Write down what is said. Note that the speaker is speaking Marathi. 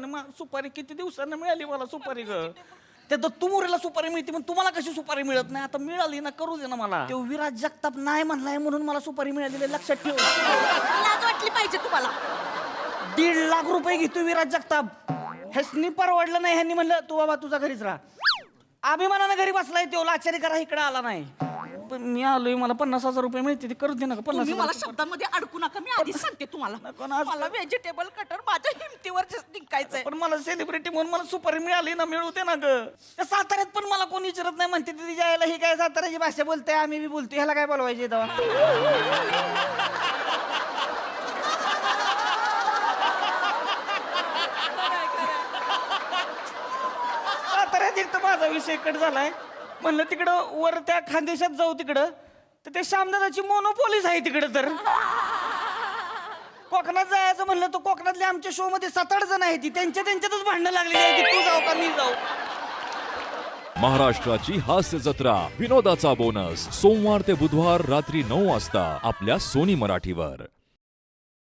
देवाने मा- सुपारी किती दिवसांना मिळाली मला सुपारी ग? त्या दत्तू मोरेला सुपारी मिळते पण तुम्हाला कशी सुपारी मिळत नाही? आता मिळाली ना करू दे ना मला. तो विराज जगताप नाही म्हणलाय म्हणून मला सुपारी मिळालेली आहे, लक्षात ठेव. लाज वाटली पाहिजे तुम्हाला. दीड लाख रुपये घेतो विराज जगताप. ह्यासनी परवडलं नाही ह्यांनी म्हणलं तू बाबा तुझा घरीच राहा. अभिमानानं घरी बसलाय तो लाचारी करा इकडे आला नाही. पण मी आलोय मला पन्नास हजार रुपये मिळते ते करू दे ना पन्नास तुम्ही मला हजार शब्दांमध्ये अडकू नका मी आधीच सांगते तुम्हाला. नको ना असं. मला व्हेजिटेबल कटर माझ्या मला सेलिब्रिटी म्हणून मला सुपारी मिळाली ना मिळू दे ना ग. त्या साताऱ्यात पण मला कोणी विचारत नाही म्हणते तिथे यायला ही काय साताऱ्याची भाषा बोलते आम्ही बी बोलतो ह्याला काय बोलवायचे तेव्हा साताऱ्यात एक तर माझा विषय कट झालाय. म्हणलं तिकडं वर त्या खानदेशात जाऊ तिकडं. तर ते श्यामदादाची मोनोपोलीस आहे तिकडं तर. कोकणात जायचं म्हणलं तर कोकणातले आमच्या शो मध्ये सात आठ जण आहेत. ती त्यांच्या त्यांच्यातच भांडणं लागलेली आहे की तू जाऊ का मी जाऊ. महाराष्ट्राची हास्य जत्रा. विनोदाचा बोनस. सोमवार ते बुधवार रात्री नऊ वाजता आपल्या सोनी मराठीवर.